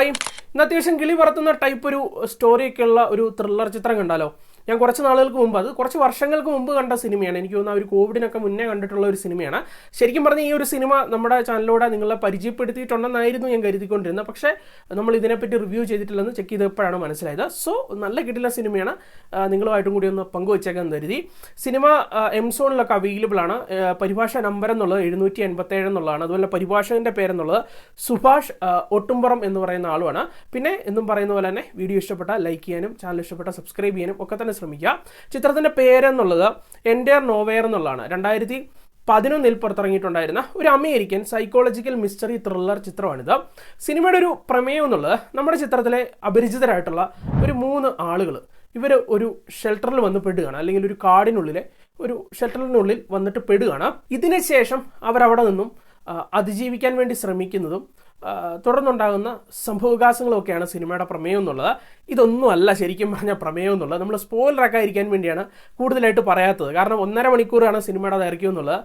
Hi ഇന്ന് അത്യാവശ്യം കിളി പറത്തുന്ന ടൈപ്പ് ഒരു സ്റ്റോറിയൊക്കെ ഉള്ള ഒരു ത്രില്ലർ ചിത്രം കണ്ടാലോ? ഞാൻ കുറച്ച് നാളുകൾക്ക് മുമ്പ് അത് കുറച്ച് വർഷങ്ങൾക്ക് മുമ്പ് കണ്ട സിനിമയാണ്. എനിക്ക് തോന്നുന്ന ഒരു കോവിഡിനൊക്കെ മുന്നേ കണ്ടിട്ടുള്ള ഒരു സിനിമയാണ്. ശരിക്കും പറഞ്ഞാൽ ഈ ഒരു സിനിമ നമ്മുടെ ചാനലിലൂടെ നിങ്ങളെ പരിചയപ്പെടുത്തിയിട്ടുണ്ടെന്നായിരുന്നു ഞാൻ കരുതിക്കൊണ്ടിരുന്നത്. പക്ഷേ നമ്മൾ ഇതിനെപ്പറ്റി റിവ്യൂ ചെയ്തിട്ടില്ലെന്ന് ചെക്ക് ചെയ്തപ്പോഴാണ് മനസ്സിലായത്. സോ നല്ല കിട്ടില്ല സിനിമയാണ്. നിങ്ങളുമായിട്ടും കൂടി ഒന്ന് പങ്കുവച്ചേക്കാൻ കരുതി. സിനിമ എംസോണിലൊക്കെ അവൈലബിൾ ആണ്. പരിഭാഷ നമ്പർ എന്നുള്ളത് എഴുന്നൂറ്റി എൺപത്തേഴ് എന്നുള്ളതാണ്. അതുപോലെ പരിഭാഷകന്റെ പേരെന്നുള്ളത് സുഭാഷ് ഒട്ടുംപുറം എന്ന് പറയുന്ന ആളുമാണ്. പിന്നെ എന്നും പറയുന്ന പോലെ തന്നെ വീഡിയോ ഇഷ്ടപ്പെട്ട ലൈക്ക് ചെയ്യാനും ചാനൽ ഇഷ്ടപ്പെട്ട സബ്സ്ക്രൈബ് ചെയ്യാനും ഒക്കെ തന്നെ ശ്രമിക്കുക. ചിത്രത്തിന്റെ പേരെന്നുള്ളത് എൻഡർ നോവെയർ എന്നുള്ളതാണ്. രണ്ടായിരത്തി പതിനൊന്നിൽ പുറത്തിറങ്ങിയിട്ടുണ്ടായിരുന്ന ഒരു അമേരിക്കൻ സൈക്കോളജിക്കൽ മിസ്റ്ററി ത്രില്ലർ ചിത്രമാണിത്. സിനിമയുടെ ഒരു പ്രമേയം എന്നുള്ളത് നമ്മുടെ ചിത്രത്തിലെ അപരിചിതരായിട്ടുള്ള ഒരു മൂന്ന് ആളുകൾ ഇവർ ഒരു ഷെൽട്ടറിൽ വന്ന് പെടുകയാണ്. അല്ലെങ്കിൽ ഒരു കാടിനുള്ളിലെ ഒരു ഷെൽട്ടറിനുള്ളിൽ വന്നിട്ട് പെടുകയാണ്. ഇതിനുശേഷം അവരവിടെ നിന്നും അതിജീവിക്കാൻ വേണ്ടി ശ്രമിക്കുന്നതും തുടർന്നുണ്ടാകുന്ന സംഭവവികാസങ്ങളൊക്കെയാണ് സിനിമയുടെ പ്രമേയം എന്നുള്ളത്. ഇതൊന്നുമല്ല ശരിക്കും പറഞ്ഞ പ്രമേയം എന്നുള്ളത്. നമ്മൾ സ്പോയിലറാക്കാതിരിക്കാൻ വേണ്ടിയാണ് കൂടുതലായിട്ട് പറയാത്തത്. കാരണം ഒന്നര മണിക്കൂറാണ് സിനിമയുടെ ദൈർഘ്യം എന്നുള്ളത്.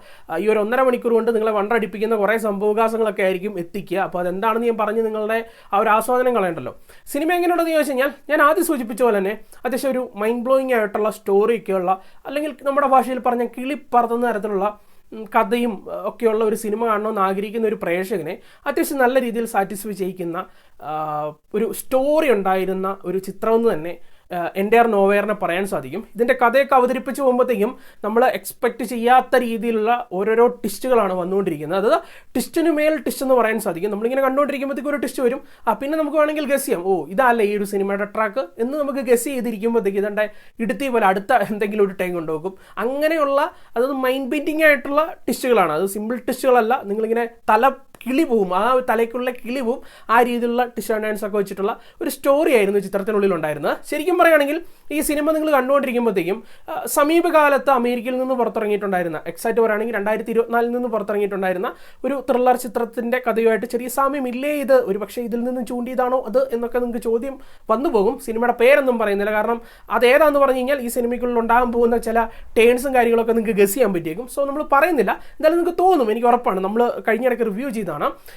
ഈ ഒരു ഒന്നര മണിക്കൂർ കൊണ്ട് നിങ്ങളെ വണ്ടടിപ്പിക്കുന്ന കുറേ സംഭവവികാസങ്ങളൊക്കെ ആയിരിക്കും എത്തിക്കുക. അപ്പോൾ അതെന്താണെന്ന് ഞാൻ പറഞ്ഞ് നിങ്ങളുടെ ആ ഒരു ആസ്വാദനം കളയണ്ടല്ലോ. സിനിമ എങ്ങനെയുണ്ടെന്ന് ചോദിച്ചു കഴിഞ്ഞാൽ ഞാൻ ആദ്യം സൂചിപ്പിച്ച പോലെ തന്നെ അത്യാവശ്യം ഒരു മൈൻഡ് ബ്ലോയിങ് ആയിട്ടുള്ള സ്റ്റോറിയൊക്കെയുള്ള അല്ലെങ്കിൽ നമ്മുടെ ഭാഷയിൽ പറഞ്ഞ കിളിപ്പറത്തുന്ന തരത്തിലുള്ള കഥയും ഒക്കെയുള്ള ഒരു സിനിമ കാണണമെന്ന് ആഗ്രഹിക്കുന്ന ഒരു പ്രേക്ഷകനെ അത്യാവശ്യം നല്ല രീതിയിൽ സാറ്റിസ്ഫൈ ചെയ്യിക്കുന്ന ഒരു സ്റ്റോറി ഉണ്ടായിരുന്ന ഒരു ചിത്രം എന്ന് തന്നെ എന്റെ ആർ നോവെയറിനെ പറയാൻ സാധിക്കും. ഇതിന്റെ കഥയൊക്കെ അവതരിപ്പിച്ച് പോകുമ്പോഴത്തേക്കും നമ്മൾ എക്സ്പെക്റ്റ് ചെയ്യാത്ത രീതിയിലുള്ള ഓരോരോ ടിസ്റ്റുകളാണ് വന്നുകൊണ്ടിരിക്കുന്നത്. അതായത് ടിസ്റ്റിന് മേൽ ടിസ്റ്റ് എന്ന് പറയാൻ സാധിക്കും. നമ്മളിങ്ങനെ കണ്ടുകൊണ്ടിരിക്കുമ്പോഴത്തേക്കും ഒരു ടിസ്റ്റ് വരും. ആ പിന്നെ നമുക്ക് വേണമെങ്കിൽ ഗസ് ചെയ്യാം. ഓ ഇതല്ലേ ഈ ഒരു സിനിമയുടെ ട്രാക്ക് എന്ന് നമുക്ക് ഗസ് ചെയ്തിരിക്കുമ്പോഴത്തേക്ക് ഇതെന്റെ ഇടുത്തി പോലെ അടുത്ത എന്തെങ്കിലും ഒരു ടൈം കൊണ്ടുപോകും അങ്ങനെയുള്ള അതായത് മൈൻഡ് ബീറ്റിംഗ് ആയിട്ടുള്ള ടിസ്റ്റുകളാണ് അത് സിമ്പിൾ ടിസ്റ്റുകളല്ല നിങ്ങളിങ്ങനെ തല കിളി പോവും ആ തലയ്ക്കുള്ള കിളി പോവും ആ രീതിയിലുള്ള ടിഷ് ഡാൻസ് ഒക്കെ വെച്ചിട്ടുള്ള ഒരു സ്റ്റോറി ആയിരുന്നു ചിത്രത്തിനുള്ളിൽ ഉണ്ടായിരുന്നത് ശരിക്കും പറയുകയാണെങ്കിൽ ഈ സിനിമ നിങ്ങൾ കണ്ടുകൊണ്ടിരിക്കുമ്പോഴത്തേക്കും സമീപകാലത്ത് അമേരിക്കയിൽ നിന്ന് പുറത്തിറങ്ങിയിട്ടുണ്ടായിരുന്ന എക്സാക്ട് പറയുകയാണെങ്കിൽ രണ്ടായിരത്തി ഇരുപത്തിനാലിൽ നിന്ന് പുറത്തിറങ്ങിയിട്ടുണ്ടായിരുന്ന ഒരു ത്രില്ലർ ചിത്രത്തിന്റെ കഥയുമായിട്ട് ചെറിയ സാമ്യം ഇല്ലേ ഇത്? ഒരു പക്ഷേ ഇതിൽ നിന്ന് ചൂണ്ടിയതാണോ അത് എന്നൊക്കെ നിങ്ങൾക്ക് ചോദ്യം വന്നു പോകും. സിനിമയുടെ പേരൊന്നും പറയുന്നില്ല. കാരണം അത് ഏതാന്ന് പറഞ്ഞു കഴിഞ്ഞാൽ ഈ സിനിമയ്ക്കുള്ളിൽ ഉണ്ടാകാൻ പോകുന്ന ചില ടേൺസും കാര്യങ്ങളൊക്കെ നിങ്ങൾക്ക് ഗസ് ചെയ്യാൻ പറ്റിയേക്കും. സോ നമ്മൾ പറയുന്നില്ല. എന്തായാലും നിങ്ങൾക്ക് തോന്നും. എനിക്ക് ഉറപ്പാണ്. നമ്മൾ കഴിഞ്ഞിടയ്ക്ക് റിവ്യൂ ചെയ്താണ്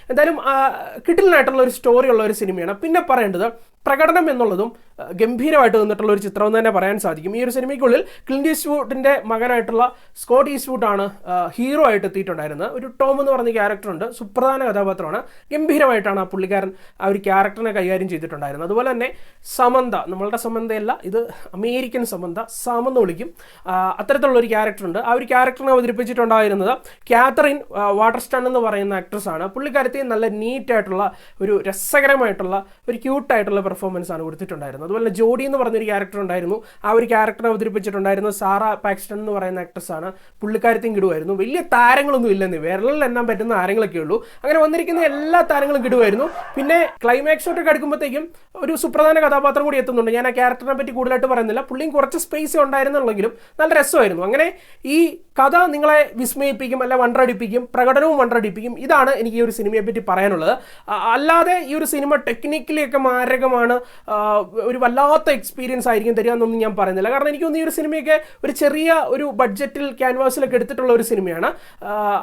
എന്തായാലും കിട്ടിലിനായിട്ടുള്ള ഒരു സ്റ്റോറി ഉള്ള ഒരു സിനിമയാണ് പിന്നെ പറയേണ്ടത് പ്രകടനം എന്നുള്ളതും ഗംഭീരമായിട്ട് നിന്നിട്ടുള്ള ഒരു ചിത്രം തന്നെ പറയാൻ സാധിക്കും. ഈ ഒരു സിനിമയ്ക്കുള്ളിൽ ക്ലിൻഡ് ഈസ്റ്റ്വുഡിന്റെ മകനായിട്ടുള്ള സ്കോട്ട് ഈസ്റ്റ്വുഡാണ് ഹീറോ ആയിട്ട് എത്തിയിട്ടുണ്ടായിരുന്നത്. ഒരു ടോം എന്ന് പറഞ്ഞ ക്യാരക്ടറുണ്ട് സുപ്രധാന കഥാപാത്രമാണ്. ഗംഭീരമായിട്ടാണ് ആ പുള്ളിക്കാരൻ ആ ഒരു ക്യാരക്ടറിനെ കൈകാര്യം ചെയ്തിട്ടുണ്ടായിരുന്നത്. അതുപോലെ തന്നെ സമന്ത നമ്മളുടെ സമന്തയല്ല ഇത് അമേരിക്കൻ സമന്ത സമ എന്ന് വിളിക്കും. അത്തരത്തിലുള്ള ഒരു ക്യാരക്ടറുണ്ട് ആ ഒരു ക്യാരക്ടറിനെ അവതരിപ്പിച്ചിട്ടുണ്ടായിരുന്നത് കാത്തറിൻ വാട്ടർസ്റ്റൺ എന്ന് പറയുന്ന ആക്ട്രസ് ആണ്. പുള്ളിക്കാരത്തെ നല്ല നീറ്റായിട്ടുള്ള ഒരു രസകരമായിട്ടുള്ള ഒരു ക്യൂട്ടായിട്ടുള്ള പെർഫോമൻസ് ആണ് കൊടുത്തിട്ടുണ്ടായിരുന്നത്. അതുപോലെ ജോഡി എന്ന് പറഞ്ഞൊരു ക്യാരക്ടർ ഉണ്ടായിരുന്നു. ആ ഒരു ക്യാരക്ടർ അവതരിപ്പിച്ചിട്ടുണ്ടായിരുന്നത് സാറ പാക്സ്റ്റൺ എന്ന് പറയുന്ന ആക്ട്രസ് ആണ്. പുള്ളിക്കാരത്തെയും കിടുവായിരുന്നു. വലിയ താരങ്ങളൊന്നും ഇല്ലെന്ന്. വിരലിൽ എണ്ണാൻ പറ്റുന്ന താരങ്ങളൊക്കെ ഉള്ളൂ. അങ്ങനെ വന്നിരിക്കുന്ന എല്ലാ താരങ്ങളും കിടുവായിരുന്നു. പിന്നെ ക്ലൈമാക്സോട്ടൊക്കെ അടുക്കുമ്പോഴത്തേക്കും ഒരു സുപ്രധാന കഥാപാത്രം കൂടി എത്തുന്നുണ്ട്. ഞാൻ ആ ക്യാരക്ടറിനെ പറ്റി കൂടുതലായിട്ട് പറയുന്നില്ല. പുള്ളിയും കുറച്ച് സ്പേസ് ഉണ്ടായിരുന്നുള്ളെങ്കിലും നല്ല രസമായിരുന്നു. അങ്ങനെ ഈ കഥ നിങ്ങളെ വിസ്മയിപ്പിക്കും അല്ല വണ്ടടിപ്പിക്കും പ്രകടനവും വണ്ടടിപ്പിക്കും. ഇതാണ് എനിക്ക് ഈ ഒരു സിനിമയെ പറ്റി പറയാനുള്ളത്. അല്ലാതെ ഈ ഒരു സിനിമ ടെക്നിക്കലി ഒക്കെ മാരകമാണ് ആ, ഒരു വല്ലാത്ത എക്സ്പീരിയൻസ് ആയിരിക്കും തരിക എന്നൊന്നും ഞാൻ പറയുന്നില്ല. കാരണം എനിക്ക് തോന്നുന്നു ഈ ഒരു സിനിമയൊക്കെ ഒരു ചെറിയ ഒരു ബഡ്ജറ്റിൽ ക്യാൻവാസിലൊക്കെ എടുത്തിട്ടുള്ള ഒരു സിനിമയാണ്.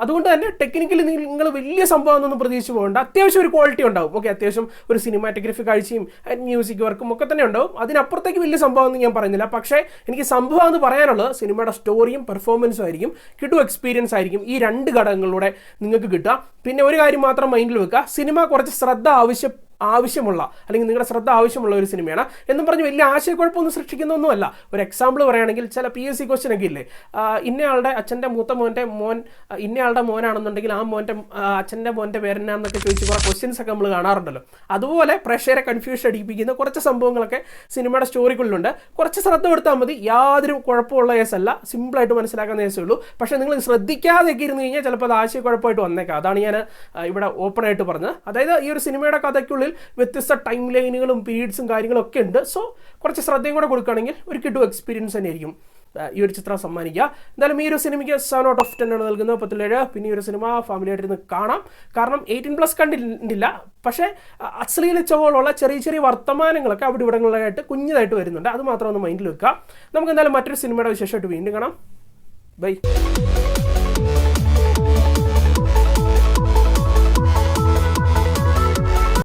അതുകൊണ്ട് തന്നെ ടെക്നിക്കലി നിങ്ങൾ വലിയ സംഭവം എന്നൊന്നും പ്രതീക്ഷിച്ച് പോകേണ്ട. അത്യാവശ്യം ഒരു ക്വാളിറ്റി ഉണ്ടാവും. ഓക്കെ അത്യാവശ്യം ഒരു സിനിമാറ്റോഗ്രഫി കാഴ്ചയും മ്യൂസിക് വർക്കും ഒക്കെ തന്നെ ഉണ്ടാവും. അതിനപ്പുറത്തേക്ക് വലിയ സംഭവം എന്ന് ഞാൻ പറയുന്നില്ല. പക്ഷേ എനിക്ക് സംഭവം എന്ന് പറയാനുള്ളത് സിനിമയുടെ സ്റ്റോറിയും പെർഫോമൻസും ആയിരിക്കും. കിട്ടു എക്സ്പീരിയൻസ് ആയിരിക്കും ഈ രണ്ട് ഘടകങ്ങളിലൂടെ നിങ്ങൾക്ക് കിട്ടുക. പിന്നെ ഒരു കാര്യം മാത്രം മൈൻഡിൽ വെക്കുക. സിനിമ കുറച്ച് ശ്രദ്ധ ആവശ്യം ആവശ്യമുള്ള അല്ലെങ്കിൽ നിങ്ങളുടെ ശ്രദ്ധ ആവശ്യമുള്ള ഒരു സിനിമയാണ് എന്നും പറഞ്ഞ് വലിയ ആശയക്കുഴപ്പമൊന്നും സൃഷ്ടിക്കുന്നൊന്നുമല്ല. ഒരു എക്സാമ്പിൾ പറയുകയാണെങ്കിൽ ചില പി എസ് സി ക്വസ്റ്റ്യൻ ഒക്കെ ഇല്ലേ? ഇന്നയാളുടെ അച്ഛന്റെ മൂത്ത മോന്റെ മോൻ ഇന്നയാളുടെ മോനാണെന്നുണ്ടെങ്കിൽ ആ മോന്റെ അച്ഛന്റെ മോന്റെ പേരെന്നാന്നൊക്കെ ചോദിച്ച് കുറേ ക്വസ്റ്റ്യൻസ് ഒക്കെ നമ്മൾ കാണാറുണ്ടല്ലോ. അതുപോലെ പ്രേക്ഷകരെ കൺഫ്യൂഷൻ അടിപ്പിക്കുന്ന കുറച്ച് സംഭവങ്ങളൊക്കെ സിനിമയുടെ സ്റ്റോറിക്കുള്ളിലുണ്ട് കുറച്ച് ശ്രദ്ധ കൊടുത്താൽ മതി. യാതൊരു കുഴപ്പമുള്ള കേസല്ല സിമ്പിളായിട്ട് മനസ്സിലാക്കുന്ന കേസേ ഉള്ളൂ. പക്ഷേ നിങ്ങൾ ശ്രദ്ധിക്കാതെയൊക്കെ ഇരുന്ന് കഴിഞ്ഞാൽ ചിലപ്പോൾ അത് ആശയക്കുഴപ്പമായിട്ട് വന്നേക്കാം. അതാണ് ഞാൻ ഇവിടെ ഓപ്പണായിട്ട് പറഞ്ഞത്. അതായത് ഈ ഒരു സിനിമയുടെ കഥയ്ക്കുള്ളിൽ വ്യത്യസ്ത ടൈം ലൈനുകളും പീരീഡ്സും കാര്യങ്ങളും ഒക്കെ ഉണ്ട്. സോ കുറച്ച് ശ്രദ്ധയും കൂടെ കൊടുക്കുകയാണെങ്കിൽ ഒരു കിട്ടു എക്സ്പീരിയൻസ് തന്നെയായിരിക്കും. ഈ ഒരു ചിത്രം സമ്മാനിക്കുക. എന്തായാലും ഈ ഒരു സിനിമയ്ക്ക് സെവൻ ഔട്ട് ഓഫ് ടെൻ ആണ് നൽകുന്നത്. പത്തിലേഴ് പിന്നെ ഈ ഒരു സിനിമ ഫാമിലി ആയിട്ടിരുന്ന് കാണാം. കാരണം എയ്റ്റീൻ പ്ലസ് കണ്ടിട്ടില്ല. പക്ഷേ അശ്ലീല ചുവകളുള്ള ചെറിയ ചെറിയ വർത്തമാനങ്ങളൊക്കെ അവിടെ ഇവിടങ്ങളിലായിട്ട് കുഞ്ഞതായിട്ട് വരുന്നുണ്ട്. അത് മാത്രം ഒന്ന് മൈൻഡിൽ വെക്കുക. നമുക്ക് എന്തായാലും മറ്റൊരു സിനിമയുടെ വിശേഷമായിട്ട് വീണ്ടും കാണാം. ബൈ